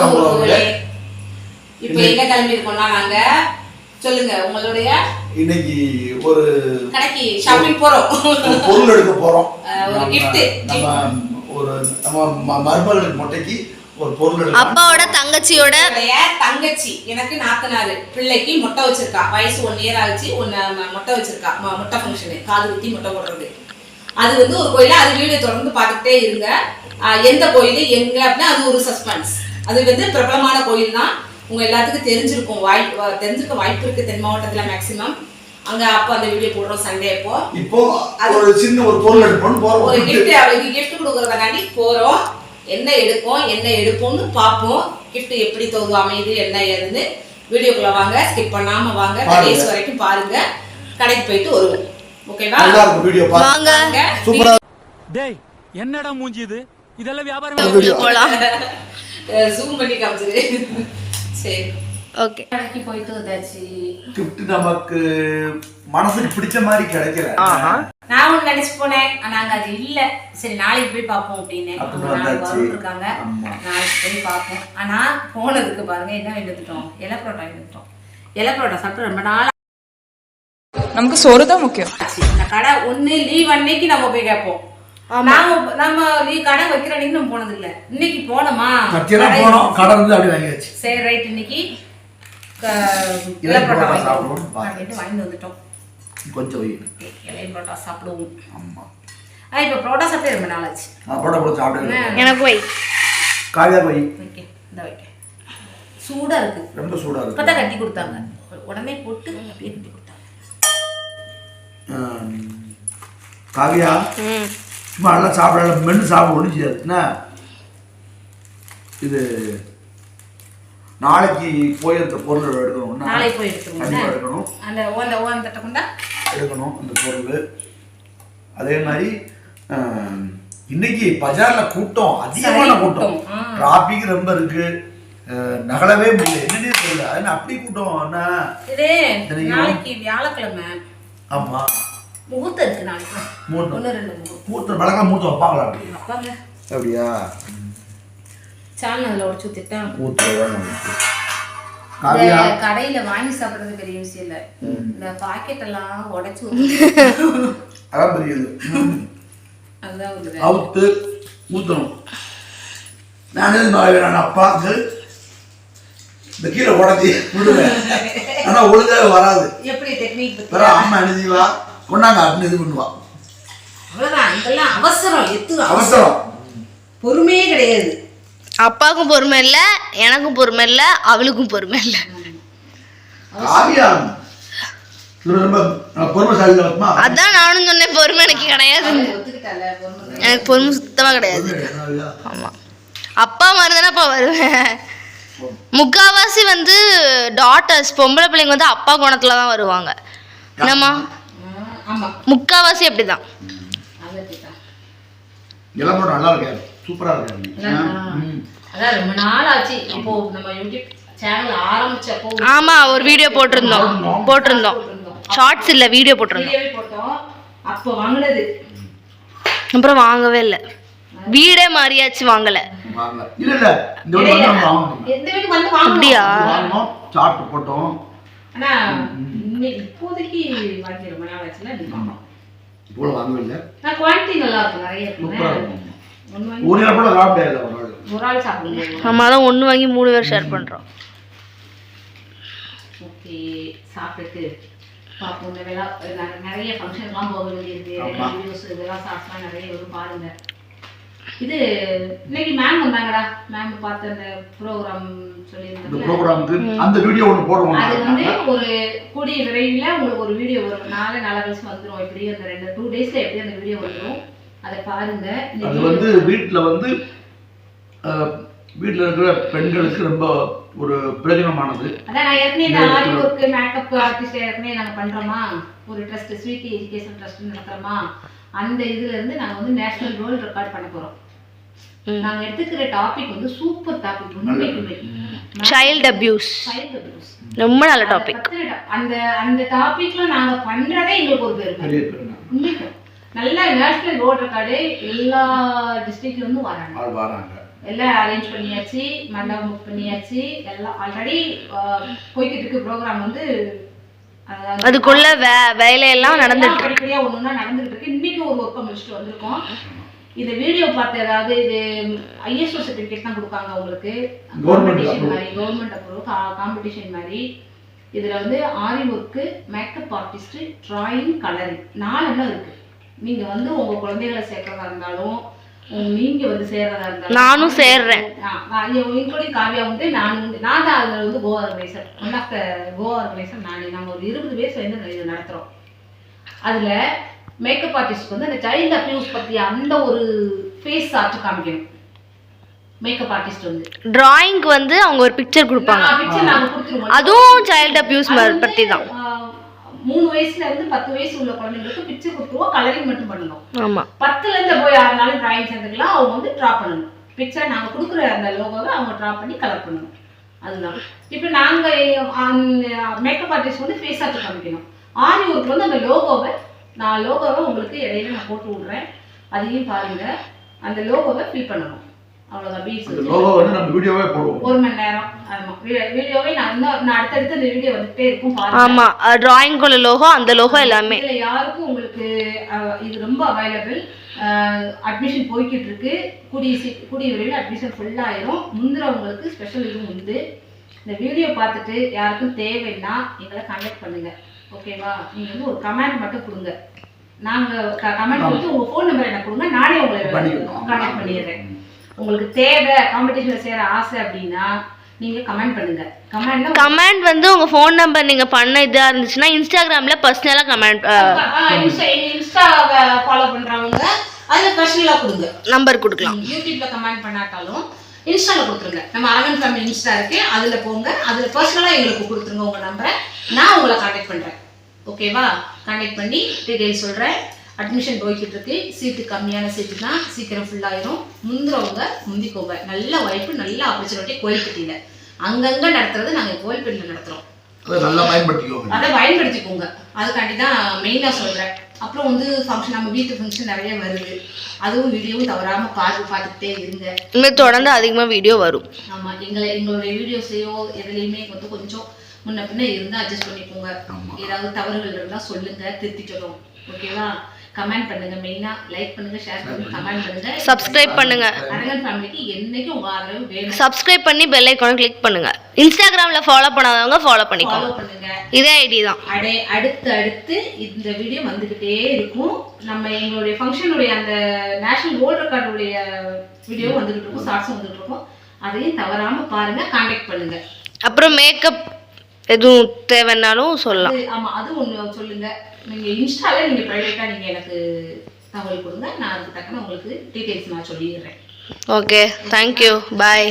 வணக்கம் உறவுகளே. இப்ப எங்க கிளம்பி இருக்கோம்னா நாங்க சொல்லுங்க உங்களுடைய இன்னைக்கு ஒரு கடைக்கு ஷாப்பிங் போறோம். பொருள் எடுக்க போறோம். ஒரு gift. நம்ம ஒரு நம்ம ம- மருமகளுக்கு மொட்டைக்கு ஒரு பொருள் அப்பாவோட தங்கச்சியோட தங்கச்சி எனக்கு நாத்தனாரு. பிள்ளைக்கு மொட்டை வச்சிருக்கா. வயசு ஒன் இயர் ஆச்சு. ஒன்னு மொட்டை வச்சிருக்கா. மொட்டை ஃபங்க்ஷனு காது குத்தி மொட்டை போடுறது. அது வந்து ஒரு கோயில அது வீடியோ தொடர்ந்து பார்த்துக்கிட்டே இருங்க. எந்த கோயில் எங்க அப்படின்னா அது ஒரு சஸ்பென்ஸ் அது வந்து பிரபலமான கோயில் தான் உங்க எல்லாத்துக்கும் தெரிஞ்சிருக்கும் வாய்ப்பு தெரிஞ்சிருக்க வாய்ப்பு இருக்கு தென் மாவட்டத்துல மேக்சிமம் அங்க அப்போ அந்த வீடியோ போடுறோம் சண்டே அப்போ. இப்போ ஒரு சின்ன ஒரு பொருள் எடுப்போம்னு போறோம். ஒரு கிஃப்ட் அவளுக்கு gift கொடுக்கறதுக்காண்டி போறோம். என்ன எடுப்போம் என்ன எடுப்போம்னு பார்ப்போம். Gift எப்படி தோது அமையுது என்ன ஏதுன்னு. வீடியோக்குள்ள வாங்க ஸ்கிப் பண்ணாம வாங்க. கடைசி வரைக்கும் பாருங்க. கடைக்கு போயிட்டு வருவோம். ஓகேவா நல்லா இருக்கும் வீடியோ பாருங்க. வாங்க. வாங்க. சூப்பரா டேய் என்னடா மூஞ்சி இது? இதெல்லாம் வியாபாரம் போலாம். zoom பண்ணி காமிச்சிரு. சரி. ஓகே. கடைக்கு போயிட்டு வந்தாச்சு. கிஃப்ட் நமக்கு மனசுக்கு பிடிச்ச மாதிரி கிடைக்கல. நான் ஒண்ணு நினைச்சு போனேன். ஆனா அங்க அது இல்ல. சரி நாளைக்கு போய் பார்ப்போம் அப்படின்னு. நாளைக்கு இருக்காங்க. நாளைக்கு போய் பார்ப்போம். ஆனா போனதுக்கு பாருங்க என்ன எடுத்துட்டோம் இலை பரோட்டா எடுத்துட்டோம் இலை பரோட்டா சாப்பிட்டு ரொம்ப நாள் நமக்கு சோறு தான் முக்கியம். இந்த கடை ஒண்ணு லீவ் அன்னைக்கு நம்ம போய் கேட்போம். நாம நம்ம கடை வைக்கிற அன்னைக்கு நம்ம போனது இல்ல இன்னைக்கு போனோமா? மத்தியானம் கடை போனோம். கடை வந்து அப்படி வாங்கியாச்சு. சரி ரைட் இன்னைக்கு இலை பரோட்டா பரோட்டா வாங்கிட்டு வந்துட்டோம். கொஞ்சம் இலை பரோட்டா சாப்பிடுவோம். ஆமா. ஆ இப்போ பரோட்டா சாப்பிட்டு ரொம்ப நாள் ஆச்சு. சாப்பிடுங்க எனக்கு வை. காவியா வை. இந்த வைக்க சூடா இருக்கு. ரொம்ப சூடா இருக்கு. இப்பதான் கட்டி கொடுத்தாங்க. உடனே போட்டு அப்படியே கட்டி கொடுத்தாங்க. காவியா? ம். சும்மா நல்லா சாப்பிடல மென்று சாப்பிட ஒன்றும் செய்யாது. என்ன? இது நாளைக்கு போய் அந்த பொருள் எடுக்கணும். நாளைக்கு போய் எடுக்கணும். அந்த ஓந்த ஓந்த தட்டை கொண்டா எடுக்கணும் அந்த பொருள். அதே மாதிரி இன்னைக்கு பஜார்ல கூட்டம் அதிகமான கூட்டம். டிராபிக் ரொம்ப இருக்கு. நகலவே முடியல. என்னன்னே தெரியல அப்படி கூட்டம்? என்ன. நாளைக்கு வியாழக்கிழமை. ஆமா. முகூர்த்தம் இருக்கு நாளைக்கு ஒன்று ரெண்டு முகூர்த்தம் மூத்தம் வழக்கம் மூத்தம் வைப்பாங்களா அப்படி. அப்பாங்க. அப்படியா? சாலன் அதில் உடச்சு ஊற்றிட்டேன் காவியா இந்த கடையில வாங்கி சாப்பிடுறது பெரிய விஷயம் இல்ல. இந்த பாக்கெட் எல்லாம் உடைச்சு அதான் தெரியுது. அதுதான் ஒரு வேலை. அவுத்து ஊற்றணும் நான் நான் அப்பாவுக்கு இந்த கீழே உடச்சி விடுவேன் ஆனால் ஒழுங்காக வராது. எப்படி டெக்னிக் வேற அம்மா என்ன செய்வா கொண்டாங்க அப்படின்னு இது பண்ணுவா. அவ்வளவுதான். இதெல்லாம் அவசரம். எத்து அவசரம். பொறுமையே கிடையாது. அப்பாவுக்கும் பொறுமை இல்ல எனக்கும் பொறுமை இல்ல அவளுக்கும் பொறுமை இல்ல. அதான் நானும் சொன்னேன் பொறுமை எனக்கு கிடையாது. எனக்கு பொறுமை சுத்தமா கிடையாது. ஆமா. அப்பா மாதிரி அப்பா வருவேன் முக்காவாசி வந்து டாட்டர்ஸ் பொம்பளை பிள்ளைங்க வந்து அப்பா குணத்துல தான் வருவாங்க. என்னம்மா? முக்காவாசி அப்படிதான். இளம்பரம் நல்லா இருக்காரு சூப்பரா இருக்காரு ம். அதான் ரொம்ப நாள் ஆச்சு இப்போ நம்ம யூடியூப் சேனல் ஆரம்பிச்சப்போ ஆமா ஒரு வீடியோ போட்டிருந்தோம். போட்டிருந்தோம். ஷார்ட்ஸ் இல்ல வீடியோ போட்டிருந்தோம். போட்டோம். அப்போ வாங்கினது. அப்புறம் வாங்கவே இல்லை. வீடே மாறியாச்சு வாங்கல. அப்படியா? சாப்பிட்டு போட்டோம். இன்னைக்கு இப்போதைக்கு வாங்கி ரொம்ப நாள் வாங்கவே இல்லை. நான் குவாலிட்டி நல்லா இருக்கும். நிறைய இருக்கும். ஒரு நாள் கூட சாப்பிட்டே இல்லை ஒரு நாள். ஒரு ஆள் சாப்பிடுங்க நம்ம தான் ஒன்று வாங்கி மூணு பேர் ஷேர் பண்றோம். ஓகே சாப்பிட்டுட்டு பார்ப்போம். இந்த நெ- நிறைய ஃபங்க்ஷன்லாம் போக வேண்டியது. வீடியோஸ் இதெல்லாம் ஷார்ட்ஸ்லாம் நிறைய வரும் பாருங்க. இது இன்னைக்கு மேம் வந்தாங்கடா மேம் பார்த்த அந்த ப்ரோக்ராம் சொல்லியிருந்தாங்க ப்ரோக்ராமுக்கு அந்த வீடியோ ஒன்று போடுவோம் அது வந்து ஒரு கூடிய விரைவில் உங்களுக்கு ஒரு வீடியோ வரும். நாலு நாலு கழிச்சு வந்துடும் எப்படி அந்த ரெண்டு டூ டேஸ்ல எப்படி அந்த வீடியோ வந்துடும் அதை பாருங்க. அது வந்து வீட்டில் வந்து வீட்டில் இருக்கிற பெண்களுக்கு ரொம்ப ஒரு பிரயோஜனமானது. அதான் நான் ஏற்கனவே இந்த ஆரி ஒர்க் மேக்கப் ஆர்டிஸ்ட் ஏற்கனவே நாங்க பண்றோமா? ஒரு ட்ரஸ்ட் ஸ்வீட்டி எஜுகேஷன் ட்ரஸ்ட் நடத்துறோமா? அந்த இதுல இருந்து நாங்க வந்து நேஷனல் வேர்ல்ட் ரெக்கார்ட் பண்ண போறோம். நாங்க எடுத்துக்கிற டாபிக் வந்து சூப்பர் டாபிக் உண்மைக்குமே சைல்டு அபியூஸ். ரொம்ப நல்ல டாபிக் அந்த அந்த டாபிக்ல நாங்க பண்றதே எங்களுக்கு ஒரு பெருமை உண்மைக்கும் நல்ல நேஷனல் வேர்ல்ட் ரெக்கார்டு எல்லா டிஸ்ட்ரிக்ட்ல இருந்தும் வராங்க. எல்லாம் அரேஞ்ச் பண்ணியாச்சு மண்டபம் புக் பண்ணியாச்சு எல்லாம் ஆல்ரெடி போய்கிட்டு இருக்கு ப்ரோக்ராம் வந்து அதுக்குள்ள வே வேலையெல்லாம் நடந்துட்டு இருக்கு. படிப்படியா ஒண்ணு ஒண்ணா நடந்துட்டு இருக்கு. இன்னைக்கு ஒரு ஒர்க்கை முடிச்சுட்டு வந்திருக்கோம். இந்த வீடியோ பார்த்து ஏதாவது இது ஐஎஸ்ஓ சர்டிஃபிகேட் தான் கொடுப்பாங்க உங்களுக்கு. காம்படிஷன். மாதிரி கவர்மெண்ட் அப்ரூவ் காம்படிஷன் மாதிரி. இதுல வந்து aari work makeup artist drawing colouring நாலெல்லாம் இருக்கு. நீங்க வந்து உங்க குழந்தைகளை சேர்க்கறதா இருந்தாலும் உங்க- நீங்க வந்து சேர்றதா இருந்தாலும் நானும் சேர்றேன். இன்க்ளூடிங் காவியா வந்து நான் வந்து நான் தான் அதில் வந்து co organiser one of the co organiser நான். நாங்கள் ஒரு இருபது பேர் சேர்ந்து இது நடத்துகிறோம் அதில் மேக்கப் ஆர்டிஸ்ட்க்கு வந்து அந்த சைல்டு அப்யூஸ் பற்றி அந்த ஒரு ஃபேஸ் ஆர்ட் காமிக்கணும். மேக்கப் ஆர்டிஸ்ட் வந்து. டிராயிங்க்கு வந்து அவங்க ஒரு பிக்சர் கொடுப்பாங்க. பிக்சர் நாங்கள் கொடுத்துருவோம். அதுவும் சைல்டு அபியூஸ் பற்றி தான். மூணு வயசுல இருந்து பத்து வயசு உள்ள குழந்தைங்களுக்கு பிக்சர் கொடுத்துருவோம். கலரிங் மட்டும் பண்ணணும் ஆமாம் பத்துல இருந்து போய் யாருனாலும் டிராயிங் சேர்ந்துக்கலாம் அவங்க வந்து ட்ரா பண்ணணும். பிக்சர் நாங்கள் கொடுக்குற அந்த லோகோவை அவங்க ட்ரா பண்ணி கலர் பண்ணணும். அதுதான். இப்போ நாங்கள் மேக்கப் ஆர்டிஸ்ட் வந்து ஃபேஸ் ஆர்ட் காமிக்கணும். ஆரி ஒர்க் வந்து அந்த லோகோவை நான் லோகோவை உங்களுக்கு இடையில நான் போட்டு விட்றேன். அதையும் பாருங்க. அந்த லோகோவை ஃபில் பண்ணணும். அவ்வளோதான் பீட்ஸ் அந்த லோகோ வந்து நம்ம வீடியோவே போடுவோம். ஒரு மணி நேரம். ஆமாம் வீடியோவே நான் இன்னும் நான் அடுத்தடுத்து அந்த வீடியோ வந்துட்டே இருக்கும் பாருங்க. ஆமாம் டிராயிங்குள்ள லோகோ அந்த லோகோ எல்லாமே. இதுல யாருக்கும் உங்களுக்கு இது ரொம்ப அவைலபிள் அட்மிஷன் போய்கிட்டு இருக்கு. கூடிய சீ கூடிய விரைவில் அட்மிஷன் ஃபுல் ஆயிரும். முந்திரவங்களுக்கு ஸ்பெஷல் இதுவும் உண்டு. இந்த வீடியோ பார்த்துட்டு யாருக்கும் தேவைன்னா எங்களை கான்டாக்ட் பண்ணுங்க. ஓகேவா? நீங்க வந்து ஒரு கமெண்ட் மட்டும் கொடுங்க. நாங்க கமெண்ட் கொடுத்து உங்க ஃபோன் நம்பர் எனக்கு கொடுங்க நானே உங்களை. கான்டாக்ட் பண்ணிடுறேன். உங்களுக்கு தேவை காம்படிஷன்ல சேர ஆசை அப்படின்னா நீங்க கமெண்ட் பண்ணுங்க. கமெண்ட்னா கமெண்ட் வந்து உங்கள் ஃபோன் நம்பர் நீங்கள் பண்ண இதாக இருந்துச்சுன்னா இன்ஸ்டாகிராமில் பர்சனலாக கமெண்ட் இன்ஸ்டா ஃபாலோ பண்றவங்க அதுல பர்சனலா கொடுங்க. நம்பர் கொடுக்கலாம். யூடியூப்ல கமெண்ட் பண்ணாட்டாலும் இன்ஸ்டால கொடுத்துருங்க. நம்ம அரவன் ஃபேமிலி இன்ஸ்டா இருக்கு. அதுல போங்க. அதுல பர்சனலா எங்களுக்கு கொடுத்துருங்க உங்க நம்பரை நான் உங்களை கான்டாக்ட் பண்றேன். ஓகேவா கான்டாக்ட் பண்ணி டீடைல் சொல்றேன். அட்மிஷன் போய்கிட்டு இருக்கு. சீட்டு கம்மியான சீட்டு தான். சீக்கிரம் ஆயிரும். முந்துறவங்க முந்திக்கோங்க. நல்ல வாய்ப்பு நல்ல ஆப்பர்ச்சுனிட்டி கோயில்பட்டியில. அங்கங்க நடத்துறது நாங்க கோயில்பட்டியில நடத்துறோம். அதை நல்லா பயன்படுத்திக்கோங்க. அதை பயன்படுத்திக்கோங்க. அதுக்காண்டி தான் மெயினாக சொல்கிறேன் அப்புறம் வந்து ஃபங்க்ஷன் நம்ம வீட்டு ஃபங்க்ஷன் நிறைய வருது. அதுவும் வீடியோவும் தவறாமல் பார்த்து பார்த்துக்கிட்டே இருங்க. இனிமேல் தொடர்ந்து அதிகமாக வீடியோ வரும். ஆமாம் எங்களை எங்களுடைய வீடியோஸையோ எதுலேயுமே வந்து கொஞ்சம் முன்ன பின்ன இருந்தால் அட்ஜஸ்ட் பண்ணிக்கோங்க. ஏதாவது தவறுகள் இருந்தால் சொல்லுங்க திருத்திக்கிறோம் ஓகேவா கமெண்ட் பண்ணுங்க. மெயினாக லைக் பண்ணுங்க ஷேர் பண்ணுங்க கமெண்ட் பண்ணுங்க. சப்ஸ்கிரைப் பண்ணுங்க. அரங்கன் ஃபேமிலிக்கு என்னைக்கும் உங்கள் ஆதரவு வேணும். சப்ஸ்கிரைப் பண்ணி பெல் ஐக்கானை கிளிக் பண்ணுங்க. இன்ஸ்டாகிராமில் ஃபாலோ பண்ணாதவங்க ஃபாலோ பண்ணிக்கோங்க. பண்ணுங்க. இதே ஐடி தான். அடே அடுத்து அடுத்து இந்த வீடியோ வந்துக்கிட்டே இருக்கும். நம்ம எங்களுடைய ஃபங்க்ஷனுடைய அந்த நேஷனல் வேர்ல்ட் ரெக்கார்டுடைய வீடியோ வந்துகிட்டு இருக்கும். ஷார்ட்ஸும் வந்துகிட்டு இருக்கும். அதையும் தவறாம பாருங்க காண்டாக்ட் பண்ணுங்க. அப்புறம் மேக்கப் எதுவும் தேவைன்னாலும் சொல்லலாம். அது ஆமா அது ஒன்று சொல்லுங்க. நீங்க இன்ஸ்டால நீங்க ப்ரைவேட்டா நீங்க எனக்கு தகவல் கொடுங்க. நான் அதுக்கு தக்கன உங்களுக்கு டீட்டெயில்ஸ் நான் சொல்லிடுறேன். Okay thank you bye